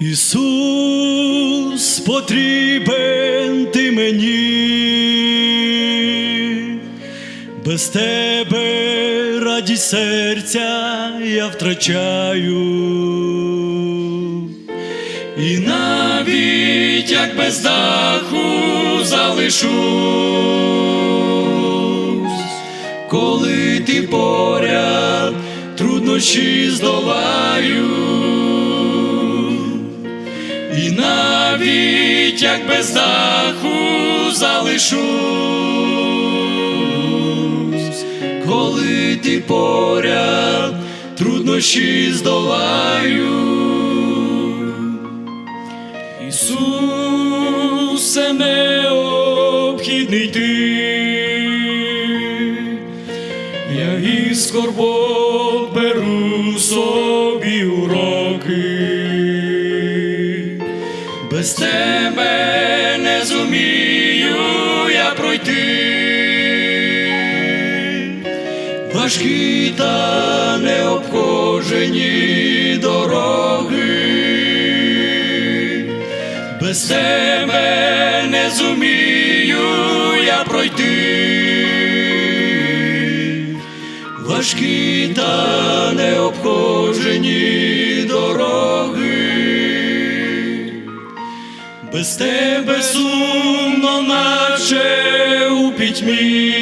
Ісус, потрібен ти мені, без тебе радість серця я втрачаю, і навіть як без даху залишусь, коли ти поряд труднощі здолаю. І навіть як без даху залишусь, коли ти поряд труднощі здолаю. Ісусе необхідний ти, я із скорбот беру собі уроки. Без тебе не зумію я пройти, важкі та необхожені дороги, без тебе не зумію я пройти, важкі та необхожені дороги. Без тебе сумно, наче у пітьмі,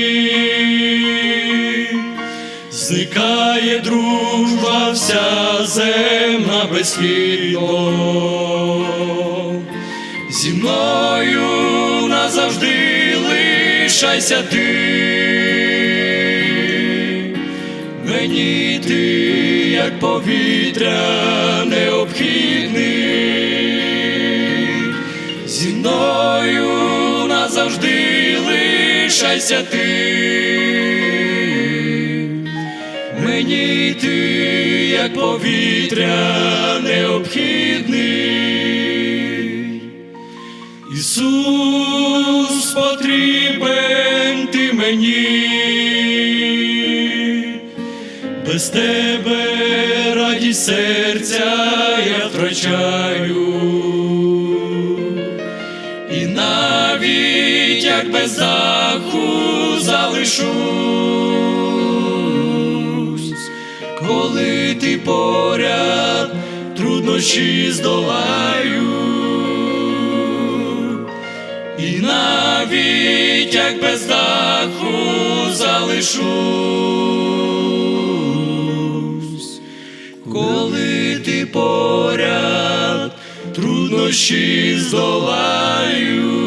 зникає дружба вся земна безхідно. Зі мною назавжди лишайся ти, мені ти, як повітря необхідний. Зі мною назавжди лишайся ти, мені ти, як повітря необхідний, без тебе радість серця я втрачаю. І навіть як без даху залишусь, коли ти поряд труднощі здолаю, і навіть як без даху залишусь, труднощі здолаю.